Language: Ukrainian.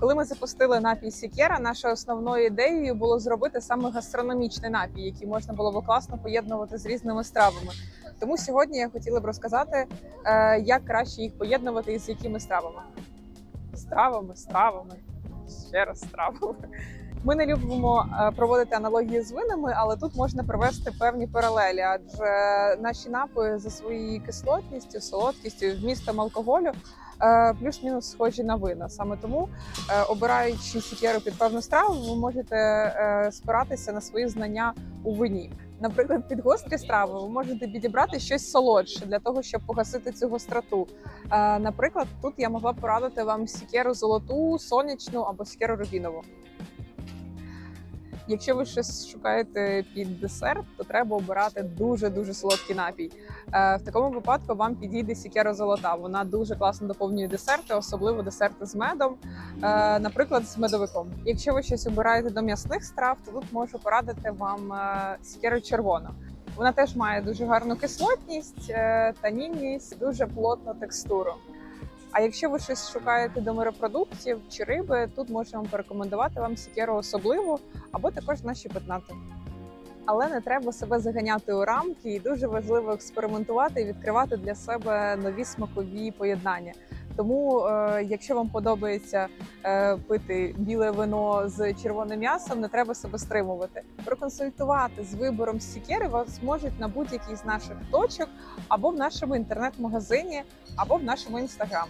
Коли ми запустили напій Сікера, нашою основною ідеєю було зробити саме гастрономічний напій, який можна було б класно поєднувати з різними стравами. Тому сьогодні я хотіла б розказати, е, як краще їх поєднувати і з якими стравами. Стравами, стравами, ще раз стравами. Ми не любимо е, проводити аналогії з винами, але тут можна провести певні паралелі, адже наші напої за своєю кислотністю, солодкістю, вмістом алкоголю е, плюс-мінус схожі на вина. Саме тому, е, обираючи сікеру під певну страву, ви можете спиратися на свої знання у вині. Наприклад, під гострі страви ви можете підібрати щось солодше для того, щоб погасити цю гостроту. Наприклад, тут я могла порадити вам сікеру золоту, сонячну або сікеру рубінову. Якщо ви щось шукаєте під десерт, то треба обирати дуже дуже солодкий напій. Е, В такому випадку вам підійде сікера золота. Вона дуже класно доповнює десерти, особливо десерти з медом, е, наприклад, з медовиком. Якщо ви щось обираєте до м'ясних страв, то тут можу порадити вам е, сікеру червону. Вона теж має дуже гарну кислотність, танінність, дуже плотну текстуру. А якщо ви щось шукаєте до морепродуктів чи риби, тут можемо порекомендувати вам сікеру особливу або також наші петнати. Але не треба себе заганяти у рамки, і дуже важливо експериментувати і відкривати для себе нові смакові поєднання. Тому, е, якщо вам подобається е, пити біле вино з червоним м'ясом, не треба себе стримувати. Проконсультувати з вибором сікери вас можуть на будь-якій з наших точок або в нашому інтернет-магазині, або в нашому інстаграм.